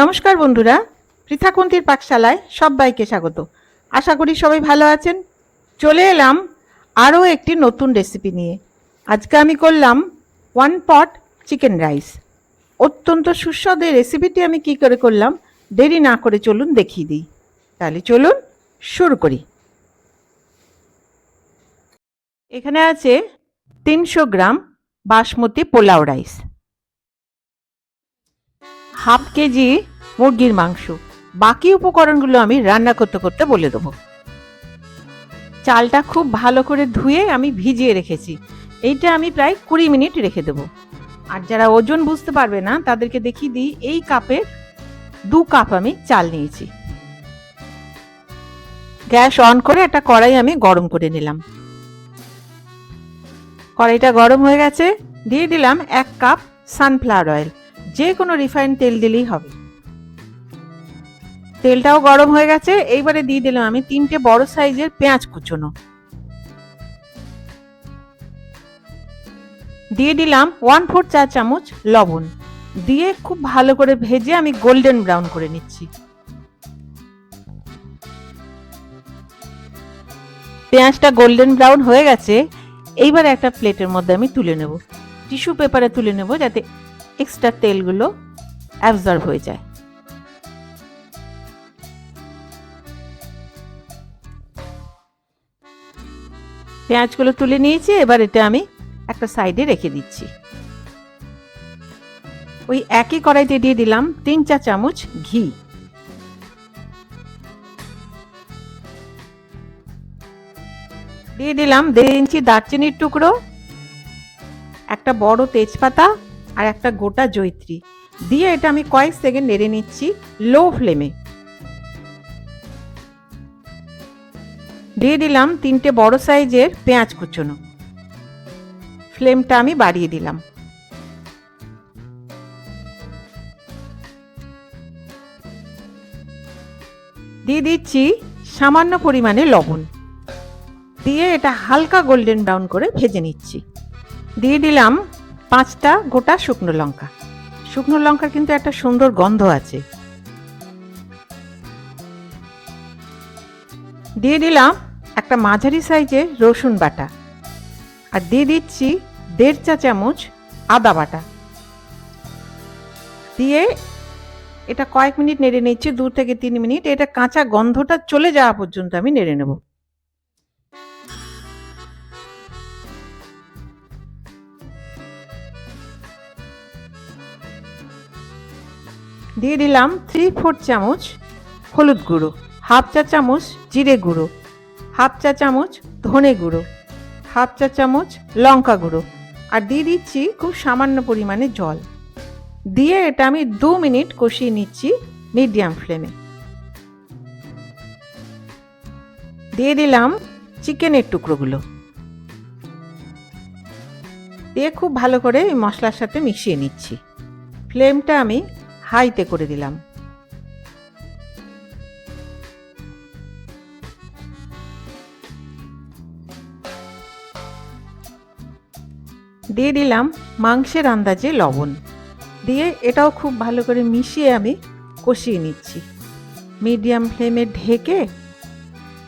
নমস্কার বন্ধুরা, পৃথাকুন্তির পাকশালায় সবাইকে স্বাগত। আশা করি সবাই ভালো আছেন। চলে এলাম আরও একটি নতুন রেসিপি নিয়ে। আজকে আমি করলাম ওয়ান পট চিকেন রাইস অত্যন্ত সুস্বাদু রেসিপিটি আমি কি করে করলাম, দেরি না করে চলুন দেখিয়ে দিই। তাহলে চলুন শুরু করি। এখানে আছে তিনশো gram basmati pulao rice half KG মুরগির মাংস। বাকি উপকরণগুলো আমি রান্না করতে করতে বলে দেবো। চালটা খুব ভালো করে ধুয়ে আমি ভিজিয়ে রেখেছি। এইটা আমি প্রায় কুড়ি মিনিট রেখে দেবো। আর যারা ওজন বুঝতে পারবে না, তাদেরকে দেখিয়ে দিই, এই কাপের দু কাপ আমি চাল নিয়েছি। গ্যাস অন করে একটা কড়াই আমি গরম করে নিলাম। কড়াইটা গরম হয়ে গেছে, দিয়ে দিলাম এক কাপ সানফ্লাওয়ার অয়েল। যে কোনো রিফাইন তেল দিলেই হবে। তেলটাও গরম হয়ে গেছে, এইবারে দিয়ে দিলাম আমি তিনটে বড় সাইজের পেঁয়াজ কুচোনো। দিয়ে দিলাম ওয়ান ফোর চা চামচ লবণ। দিয়ে খুব ভালো করে ভেজে আমি গোল্ডেন ব্রাউন করে নিচ্ছি। পেঁয়াজটা গোল্ডেন ব্রাউন হয়ে গেছে, এইবার একটা প্লেটের মধ্যে আমি তুলে নেব। টিস্যু পেপারে তুলে নেব যাতে এক্সট্রা তেলগুলো অ্যাবজর্ব হয়ে যায়। পেঁয়াজগুলো তুলে নিয়েছি, এবার এটা আমি একটা সাইডে রেখে দিচ্ছি। ওই একই কড়াইতে দিয়ে দিলাম তিন চা চামচ ঘি। দিয়ে দিলাম দেড় ইঞ্চি দারচিনির টুকরো, একটা বড় তেজপাতা আর একটা গোটা জৈত্রী। দিয়ে এটা আমি কয়েক সেকেন্ড নেড়ে নিচ্ছি লো ফ্লেমে। দিয়ে দিলাম তিনটে বড় সাইজের পেঁয়াজ কুচোনো। ফ্লেমটা আমি বাড়িয়ে দিলাম। দিয়ে দিচ্ছি সামান্য পরিমাণে লবণ। দিয়ে এটা হালকা গোল্ডেন ব্রাউন করে ভেজে নিচ্ছি। দিয়ে দিলাম পাঁচটা গোটা শুকনো লঙ্কা। শুকনো লঙ্কার কিন্তু একটা সুন্দর গন্ধ আছে। দিয়ে দিলাম একটা মাঝারি সাইজের রসুন বাটা। আর দিয়ে দিচ্ছি দেড় চা চামচ আদা বাটা। দিয়ে এটা কয়েক মিনিট নেড়ে নিচ্ছি, দু থেকে তিন মিনিট। এটা কাঁচা গন্ধটা চলে যাওয়া পর্যন্ত আমি নেড়ে নেব। দিয়ে দিলাম থ্রি ফোর চামচ হলুদ গুঁড়ো হাফ চা চামচ জিরে গুঁড়ো হাফ চা চামচ ধনে গুঁড়ো হাফ চা চামচ লঙ্কা গুঁড়ো আর দিয়ে দিচ্ছি খুব সামান্য পরিমাণে জল। দিয়ে এটা আমি দু মিনিট কষিয়ে নিচ্ছি মিডিয়াম ফ্লেমে। দিয়ে দিলাম চিকেনের টুকরোগুলো। দিয়ে খুব ভালো করে মশলার সাথে মিশিয়ে নিচ্ছি। ফ্লেমটা আমি হাইতে করে দিলাম। দিয়ে দিলাম মাংসের আন্দাজে লবণ। দিয়ে এটাও খুব ভালো করে মিশিয়ে আমি কষিয়ে নিচ্ছি। মিডিয়াম ফ্লেমে ঢেকে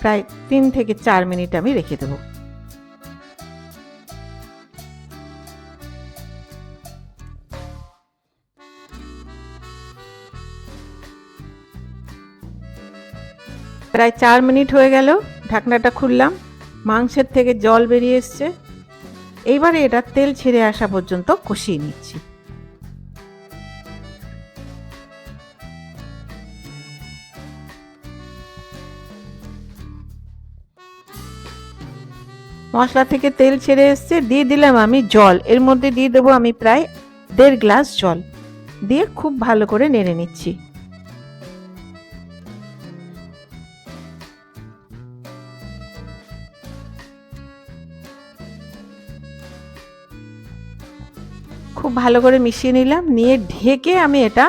প্রায় তিন থেকে চার মিনিট আমি রেখে দেবো। প্রায় চার মিনিট হয়ে গেল, ঢাকনাটা খুললাম, মাংসের থেকে জল বেরিয়ে এসছে। এইবারে এটা তেল ছেড়ে আসা পর্যন্ত কষিয়ে নিচ্ছি। মশলা থেকে তেল ছেড়ে এসছে, দিয়ে দিলাম আমি জল। এর মধ্যে দিয়ে দেবো আমি প্রায় দেড় গ্লাস জল। দিয়ে খুব ভালো করে নেড়ে নিচ্ছি। খুব ভালো করে মিশিয়ে নিলাম। নিয়ে ঢেকে আমি এটা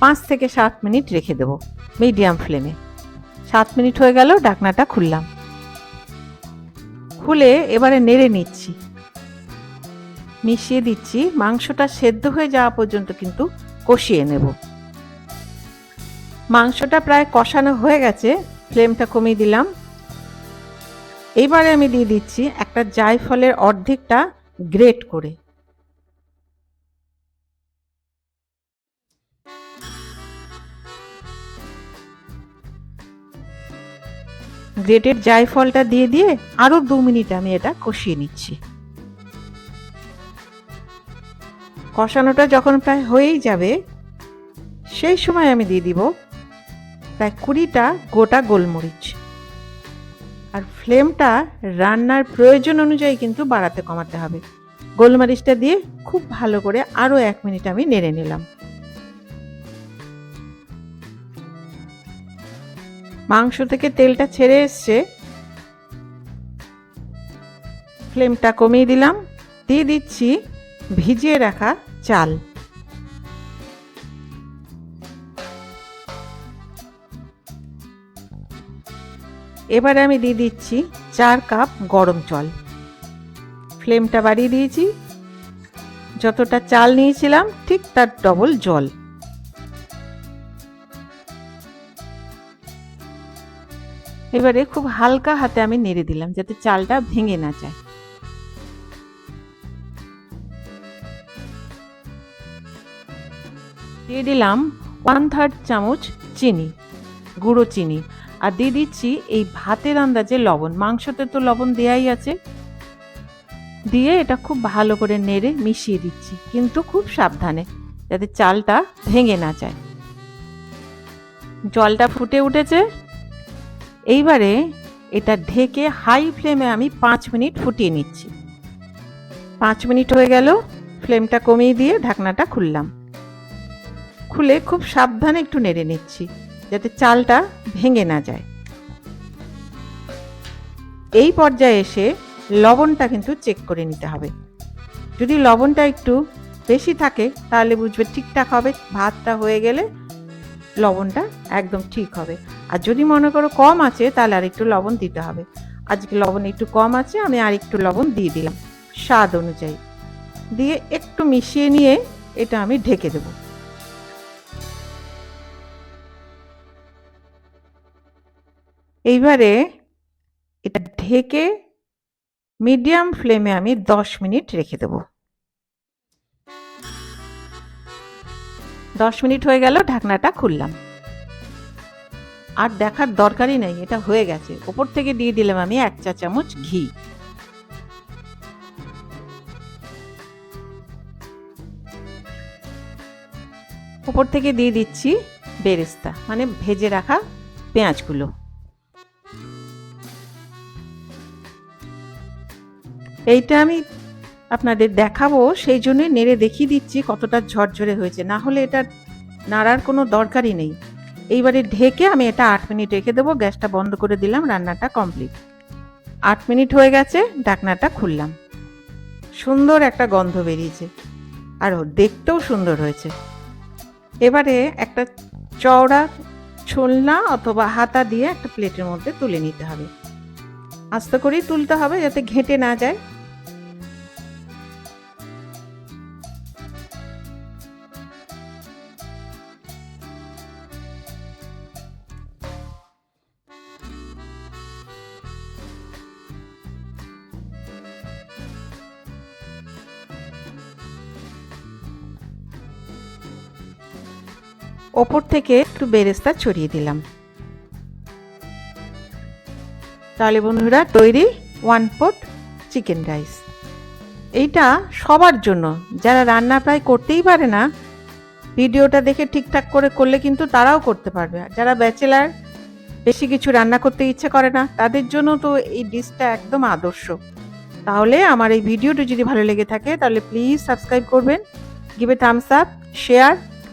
পাঁচ থেকে সাত মিনিট রেখে দেবো মিডিয়াম ফ্লেমে। সাত মিনিট হয়ে গেল, ডাকনাটা খুললাম। খুলে এবারে নেড়ে নিচ্ছি। মিশিয়ে দিচ্ছি, মাংসটা সেদ্ধ হয়ে যাওয়া পর্যন্ত কিন্তু কষিয়ে নেব। মাংসটা প্রায় কষানো হয়ে গেছে, ফ্লেমটা কমিয়ে দিলাম। এইবারে আমি দিয়ে দিচ্ছি একটা জায়ফলের অর্ধেকটা গ্রেট করে। গ্রেটেড জায়ফলটা দিয়ে দিয়ে আরও দু মিনিট আমি এটা কষিয়ে নিচ্ছি। কষানোটা যখন প্রায় হয়েই যাবে, সেই সময় আমি দিয়ে দিব প্রায় কুড়িটা গোটা গোলমরিচ। আর ফ্লেমটা রান্নার প্রয়োজন অনুযায়ী কিন্তু বাড়াতে কমাতে হবে। গোলমরিচটা দিয়ে খুব ভালো করে আরও এক মিনিট আমি নেড়ে নিলাম। মাংস থেকে তেলটা ছেড়ে এসছে। ফ্লেমটা কমিয়ে দিলাম। দিয়ে দিচ্ছি ভিজিয়ে রাখা চাল। এবারে আমি দিয়ে দিচ্ছি চার কাপ গরম জল। ফ্লেমটা বাড়িয়ে দিয়েছি। যতটা চাল নিয়েছিলাম, ঠিক তার ডবল জল। এবারে খুব হালকা হাতে আমি নেড়ে দিলাম যাতে চালটা ভেঙে না যায়। দিয়ে দিলাম ওয়ান থার্ড চামচ চিনি, গুঁড়ো চিনি আর দিয়ে দিচ্ছি এই ভাতের আন্দাজে লবণ। মাংসতে তো লবণ দেয়াই আছে। দিয়ে এটা খুব ভালো করে নেড়ে মিশিয়ে দিচ্ছি, কিন্তু খুব সাবধানে যাতে চালটা ভেঙে না যায়। জলটা ফুটে উঠেছে। এইবারে এটা ঢেকে হাই ফ্লেমে আমি পাঁচ মিনিট ফুটিয়ে নিচ্ছি। পাঁচ মিনিট হয়ে গেল ফ্লেমটা কমিয়ে দিয়ে ঢাকনাটা খুললাম। খুলে খুব সাবধানে একটু নেড়ে নিচ্ছি, যাতে চালটা ভেঙে না যায়। এই পর্যায়ে এসে লবণটা কিন্তু চেক করে নিতে হবে। যদি লবণটা একটু বেশি থাকে, তাহলে বুঝবে ঠিকঠাক হবে, ভাতটা হয়ে গেলে লবণটা একদম ঠিক হবে। আর যদি মনে করো কম আছে, তাহলে আর একটু লবণ দিতে হবে। আজকে লবণ একটু কম আছে, আমি আর একটু লবণ দিয়ে দিলাম স্বাদ অনুযায়ী। দিয়ে একটু মিশিয়ে নিয়ে এটা আমি ঢেকে দেব। এইবারে এটা ঢেকে মিডিয়াম ফ্লেমে আমি দশ মিনিট রেখে দেব। দশ মিনিট হয়ে গেল, ঢাকনাটা খুললাম। আর দেখার দরকারই নেই, এটা হয়ে গেছে। ওপর থেকে দিয়ে দিলাম আমি এক চা চামচ ঘি। ওপর থেকে দিয়ে দিচ্ছি বেরেস্তা মানে ভেজে রাখা পেঁয়াজগুলো। এইটা আমি আপনাদের দেখাবো, সেই জন্যই নেড়ে দেখিয়ে দিচ্ছি কতটা ঝরঝরে হয়েছে। না হলে এটা নাড়ার কোনো দরকারই নেই। এইবারে ঢেকে আমি এটা আট মিনিট রেখে দেবো, গ্যাসটা বন্ধ করে দিলাম, রান্নাটা কমপ্লিট। আট মিনিট হয়ে গেছে, ঢাকনাটা খুললাম। সুন্দর একটা গন্ধ বেরিয়েছে, আর দেখতেও সুন্দর হয়েছে। এবারে একটা চওড়া ছোলনা অথবা হাতা দিয়ে একটা প্লেটের মধ্যে তুলে নিতে হবে। আস্তে করেই তুলতে হবে যাতে ঘেঁটে না যায়। ওপর থেকে একটু বেরেস্তা ছড়িয়ে দিলাম। তাহলে বন্ধুরা, তৈরি ওয়ান পট চিকেন রাইস এইটা সবার জন্য। যারা রান্না প্রায় করতেই পারে না, ভিডিওটা দেখে ঠিকঠাক করে করলে কিন্তু তারাও করতে পারবে। যারা ব্যাচেলার বেশি কিছু রান্না করতে ইচ্ছে করে না, তাদের জন্য তো এই ডিশটা একদম আদর্শ। তাহলে আমার এই ভিডিওটি যদি ভালো লেগে থাকে, তাহলে প্লিজ সাবস্ক্রাইব করবেন give a thumbs up share